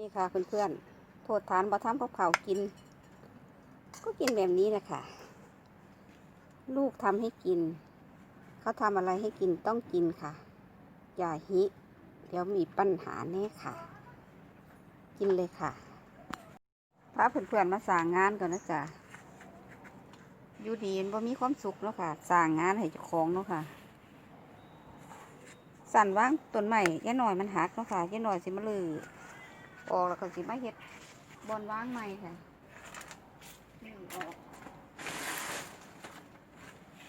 นี่ค่ะเพื่อนๆ โทษฐานบ่ทำกับเขากิน ก็กินแบบนี้แหละค่ะ ลูกทำให้กิน เขาทำอะไรให้กินต้องกินค่ะ อย่าหิ เดี๋ยวมีปัญหาแน่ค่ะ กินเลยค่ะพาเพื่อนๆ มาสั่งงานก่อนนะจ๊ะอยู่ดีนบ่มีความสุขแล้วค่ะสั่งงานให้เจ้าของเนาะค่ะสั่นว่างต้นใหม่ย่าหน่อยมันหักเนาะค่ะย่าหน่อยสิมาลือ ออกแล้วก็สิมาเฮ็ดบอนว่างใหม่ค่ะนี่ออก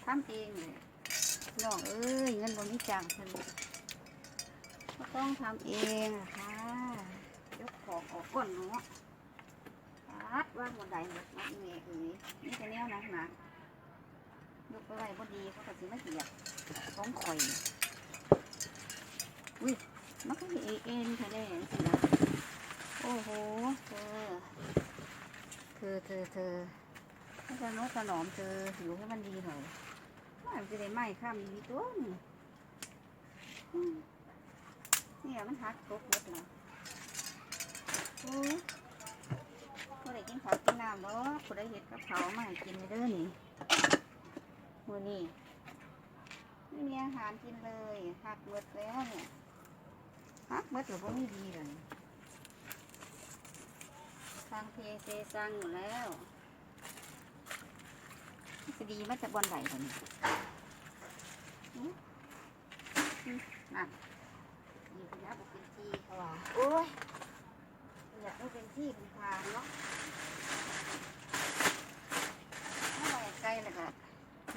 ทำเองเลยน้องเอ้ยเงินบนนี้จ้างเพิ่นก็ต้องทำเองอะค่ะยกของออกก่อนเนาะปัดว่างบนใดหมดนักเมย์เอ้ยนี่จะแนวนักหนักยกไปไว้บ่ดีเขาก็สิมาเหยียบของข่อยอุ้ยมันก็เอเอ็นเธอได้สินะ โอ้โห เธอ เธอ เธอ เธอให้ฉันน้ถนอมเธออยู่ให้มันดีหน่อยมันจะได้ไหม้ข้ามดีตัวนี่เนี่ยมันหักตกหมดเลยโอ้ยพอได้กินข้าวกินน้ำบ่พอได้เห็ดกับเขามาให้กินเด้อนี่มือนี่ไม่มีอาหารกินเลยหักหมดแล้วเนี่ยฮักเมื่อถือว่าไม่ดีเลยางเพเซซังอยู่แล้วจะดีมาจากบอลไหนกันน่ะยีขยะบเป็นที่เขาว่าโอ้ยอยากให้เป็นที่เป็นทางเนาะถ้าไปไกลแล้วก็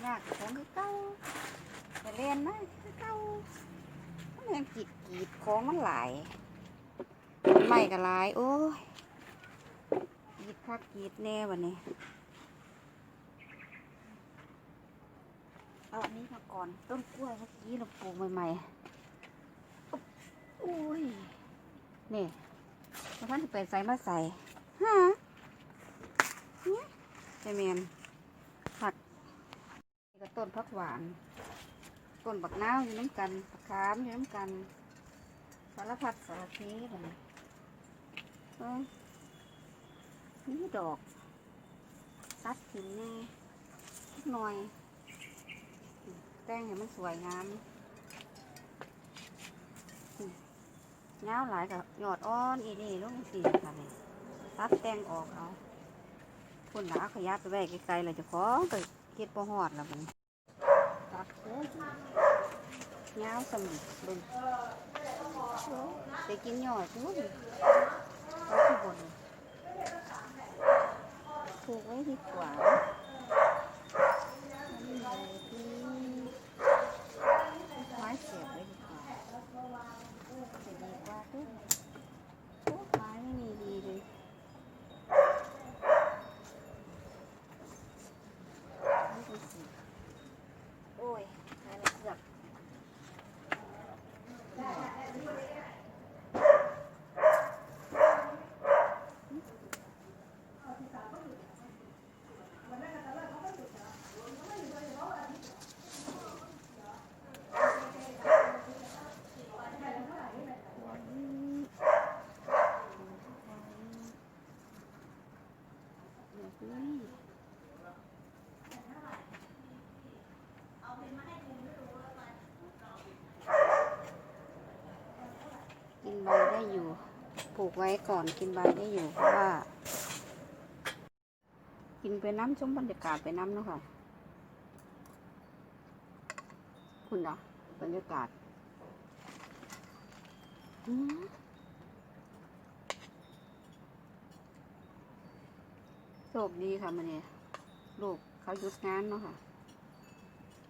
ยากของคือเก้าไปเล่นไหมคือเก้ามันยังกีดกีดของมันหลายไม่ก็หลาย โอ้ย กีดคักกีดแน่วันนี้เอาอันนี้มาก่อนต้นกล้วยเมื่อกี้เราปลูกใหม่ๆอุ้ยนี่แล้วท่านจะไปใส่มาใส่ฮะเนี่ยเจเมนผักนี่ก็ต้นพักหวานต้นบักนาวอยู่น้ำกันบักขามอยู่น้ำกันสารพัดสารพีเลยเอ้ นี่ดอกตัดถิ่นแน่นิดหน่อยแต่งให้มันสวยงามเงาวหลายกับหยอดอ้อนอีนี่ลูกสีค่ะนี่ตัดแตงออกเอาคนหนาขยับไปไว้ไกลๆเลยจะของก็เฮ็ดบ่ฮอดแล้วมันตัดเลยเงาสมิบึงได้กินหยอดทุกเอาที่บน ถูกไว้ดีกว่าอันนี้เลยที่ไม้เสียบไว้ดีกว่าจะดีกว่าทุกโอ้ไม้ไม่มีดีเลยนี่ดูสิโอ้ยไม้ละเสือก กินใบได้อยู่ป ลูกไว้ก่อนกินใบได้อยู่เพราะว่า กินไปน้ำชมบรรยากาศไปน้ำเนาะค่ะ คุณเนาะบรรยากาศโชคดีค่ะมันเนี่ยลูกเขาหยุดงานเนาะค่ะ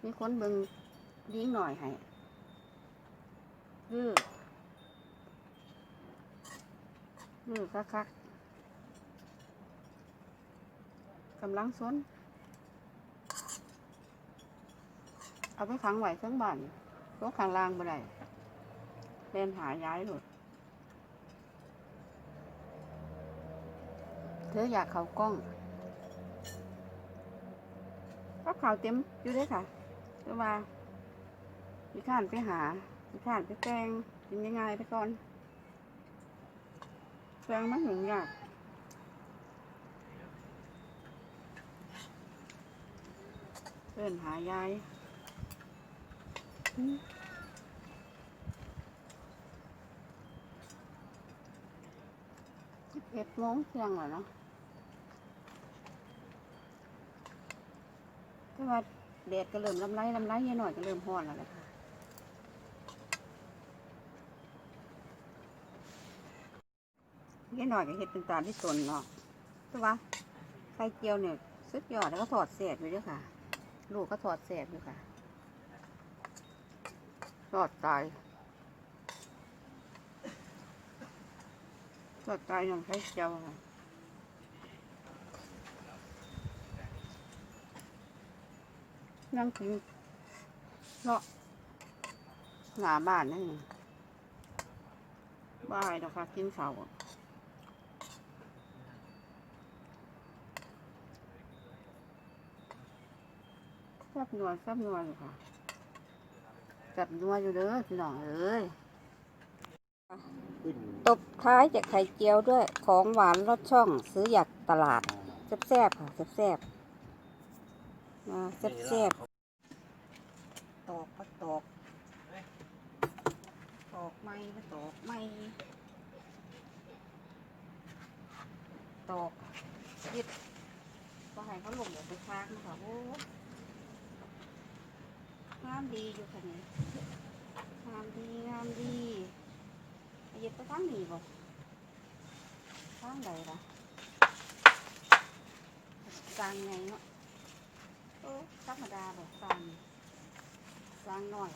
มีคนเบิ่งดิ้งหน่อยให้คือ คือคักคักกำลังซนเอาไปขังไว้เครื่องบ้านก็ขังล่างบ่ได้เล่นหาย้ายหลดเธออยากเขากล้องก็ข่าวเต็มอยู่เลยค่ะแต่ว่าพี่ข้านไปหาพี่ข้านไปแกงกินยังไงไปก่อน แปลงมันหนึ่งยากเดินหายายอืมเอ็ดโมงเที่ยงแล้วเนาะแต่ว่าแดดก็เริ่มลำไรลำไรเยอะหน่อยก็เริ่มห้อนแล้วแหละค่ะ เยอะหน่อยก็เห็ดเป็นตาที่ตนเนาะใช่ปะไข่เจียวเนี่ยสุดยอดแล้วก็ถอดเศษอยู่ด้วยค่ะ ลูกก็ถอดเศษอยู่ค่ะถอดตายถอดตายอย่างไข่เจียวค่ะนั่งกินเนาะหนาบ้านนั่นเองบายนะคะกินเสา ซ่บนัวแซ่บนัวอยู่ค่ะแซ่บนัวอยู่เด้อพี่น้องเอ้ยขึ้นตบท้ายจากไข่เจียวด้วยของหวานรสช่องซื้ออยากตลาดแซ่บๆค่ะแซ่บๆมาแซ่บๆตอกก็ตอกตอกไม่ก็ตอกไม่ตอกยิดก็ให้เขาลงแบบไปค้างค่ะโอ้ งามดีอยู่ค่ะนี่งามดีงามดีเอายึดไปทางนี้บ่ทางใดล่ะสร้างไงเนาะโอ้ธรรมดาบ่สร้างสร้างหน่อย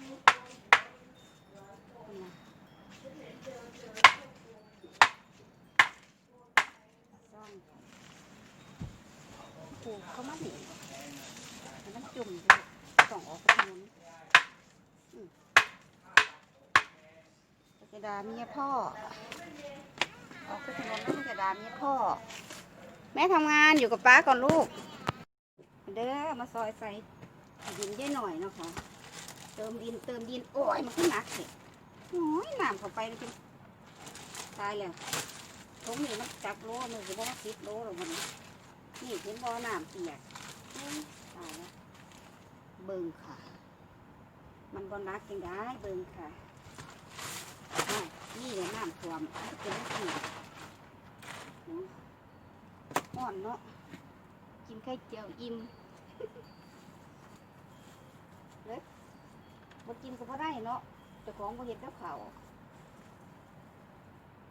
นี่นะสร้างปลูกเขามาหนีบ่ มันต้องจุ่มส่องออกไปทางนู้นอืมกระดาเมียพ่อ ออกไปถนนแล้วกระดาเมียพ่อ แม่ทำงานอยู่กับป้าก่อนลูก เด้อมาซอยใส่ดินเยอะหน่อยนะคะเติมดินเติมดินโอ้ยมันขึ้นหนักสิโอ้ยน้ำเข้าไปมันจะตายแล้วทงนี่มันจับโลมันจะบอว่าสิบโลหรือมันนี่เห็นบ่อน้ำเปียกตายแล้ว เบิ่งค่ะ มันบนรักยังได้เบิ่งค่ะอ้าวนี่เลยน้ำท่วมมันเป็นสีอ่อนเนาะกินไข่เจียวอิ่มเลยบ่กินก็บ่ได้เนาะเจ้าของบ่เห็นกับเขาว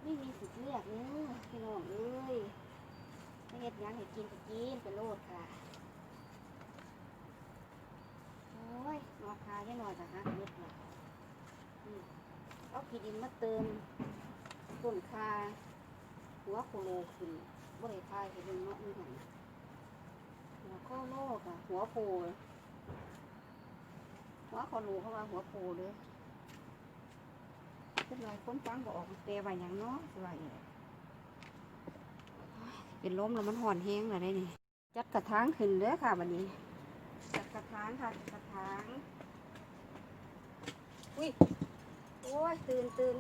ไม่มีสิทธิ์เลือกเนื้อพี่น้องเอ้ยไม่เห็ดหยังให้กินก็กินไปโลดค่ะ โอ้ยนอ คาแค่หน่อยแต่ฮะเม็ดละเอาขี้ดินมาเติมต้นคาหัวโคโลขึ้นบ่ได้คายให้เบิ่งเนาะนี่หั่นหัวโคโลกะหัวโพเลยหัวโคโลเข้าว่าหัวโพเลยเป็นไรคนฟังบ่ออกเตะไว้หยังเนาะสิว่าอีกเป็นลมแล้วมันห่อนแห้งแล้วได้นี่จัดกระถางขึ้นเด้อค่ะวันนี้ จัดกระถางค่ะ กระถาง อุ้ย โอ้ย ตื่นตื่น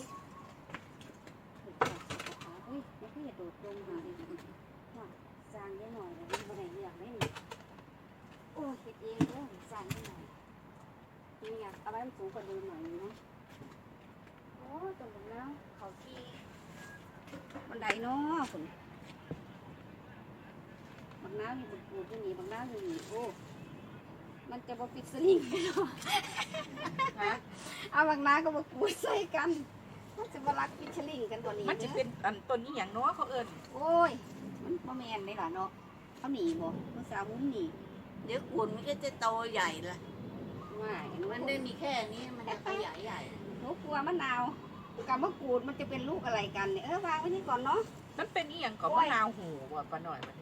จัดกระถางอุ้ยแล้วพี่อย่าโดดลงมาดิว่าสร้างได้หน่อยเลยมันบ่ได้เรื่องได้นี่โอ้ยเฮ็ดเองเด้อสร้างได้หน่อยนี่ไงเอาไว้มันสูงกว่าเดิมหน่อยนึงนะโอ้ยตรงแล้วเขาที่บันไดเนาะคุณบางน้ำอยู่บนปูดอยู่นี่บางน้ำอยู่นี่โอ้ มันจะบอฟิกสลิงกันเนาะเอาบางนาก็มากูดใส่กัน มันจะมารักฟิชลิงกันตัวนี้มันจะเด้อเป็นอันต้นนี้อย่างเน้อเขาเอิญโอ้ย มันบ่แมนได้ล่ะเนาะเขาหนีบ่มันสาวมุ้งหนีเดี๋ยวกุนมันก็จะโตใหญ่ละว่ามัมันนได้ได้มีแค่นี้มันจะขยายใหญ่หนูกลัวมะนาวกับมะกรูดมันจะเป็นลูกอะไรกันเนี่ยเออวางไว้นี่ก่อนเนาะมันเป็นนี่อย่างของมะนาวหูว่ะปะหน่อยมัน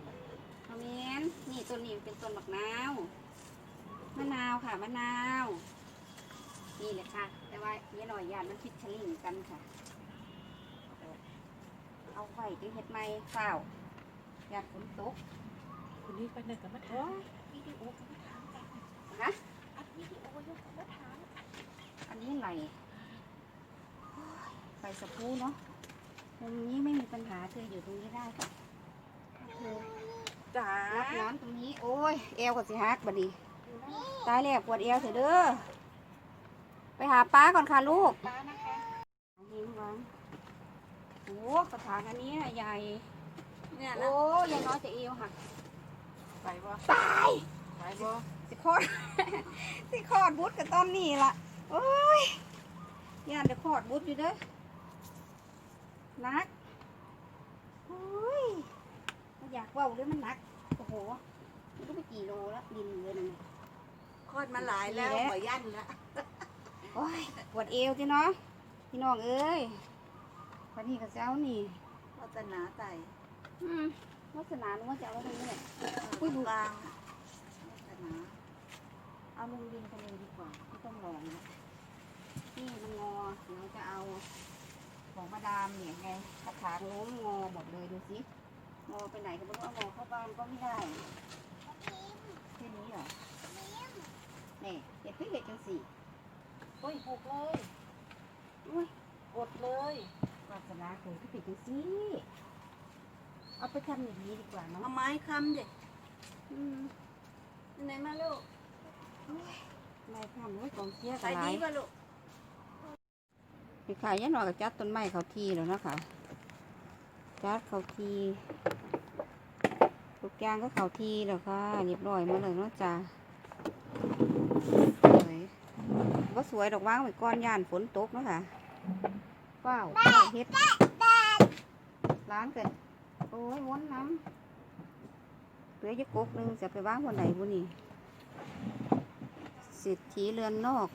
เอาแมนนี่ต้นนี้เป็นต้นมะนาว มะนาวค่ะมะนาว นี่แหละค่ะ แต่ว่าเนี้ยหน่อยยานมันฟิชลิงกันค่ะ เอาไว้จังเฮ็ดไม่เฝ้าอยากฝนตกคุณนี่ไปหนึ่งกับมะถางวิดีโอกับมะถางกันฮะอัดวิดีโอยกกับมะถางอันนี้ไหลไหลสะพูเนาะตรงนี้ไม่มีปัญหาเธออยู่ตรงนี้ได้ค่ะเธอจ๋ารับน้ำตรงนี้ โอ้ยเอวก็สิฮักบัดนี้ ตายแล้วปวดเอวเถอะเด้อ ไปหาป้าก่อนค่ะลูกป้านะคะหิงวางโอ้กระถางอันนี้น่ะใหญ่ เนี่ยโอ้นะยายน้อยจะเอวหัก ไปบ่ตายไปบ่สิคลอด สิคลอดบุตรกับตอนนี้ล่ะ โอ้ยย่านจะคลอดบุตรอยู่เด้อนักโอ้ยไม่อยากเว่าเลยมันหนัก โอ้โห มันก็ไปกี่โลแล้วดินเลยนะ คลอดมาหลายแล้วดีแล้วหัวยันแล้วโอ้ยปวดเอวจ้ะเนาะพี่น้องเอ้ยวันนี้กับเจ้านี่วัฒนาไต่อืมวัฒนาหนูว่าจะเอาไว้ตรงนี้แหละอุ้ยดูกลางวัฒนาเอาลงดินไปเลยดีกว่าไม่ต้องลองนะนี่มันงอเดี๋ยวจะเอาของมาดามเนี่ยไงกระถางโน้มงอหมดเลยดูสิงอไปไหนก็ไม่รู้เอางอเข้าบ้านก็ไม่ได้แค่นี้เหรอ นี่เห็ดพี่เห็ดจังสี่โอ้ยหกเลยอุ้ยกดเลยวาสนาเคยพี่ปิดจังสี่เอาไปทำอย่างนี้ดีกว่าเนาะเอาไม้ค้ำเด็กอืมไหนมาลูกไม่ทำไว้กองเสียใส่กันหลาดียป่ะลูกพี่ขายยันหน่อยกับจัดต้นไม้เขาทีแล้วนะคะจัดเขาทีทุกอย่างก็เขาทีแล้วค่ะเรียบร้อยหมาเลยเนาะจ้าสวย ว่สวยดอกว่างไว้ก้อนย่านฝนตกเนาะค่ะว้าวว้าเฮ็ดร้านเกิดโอ้ยวนน้ำเหลือจะกกหนึงจะไปว่างวันไหนบุนี่สิทธิเรือนนอก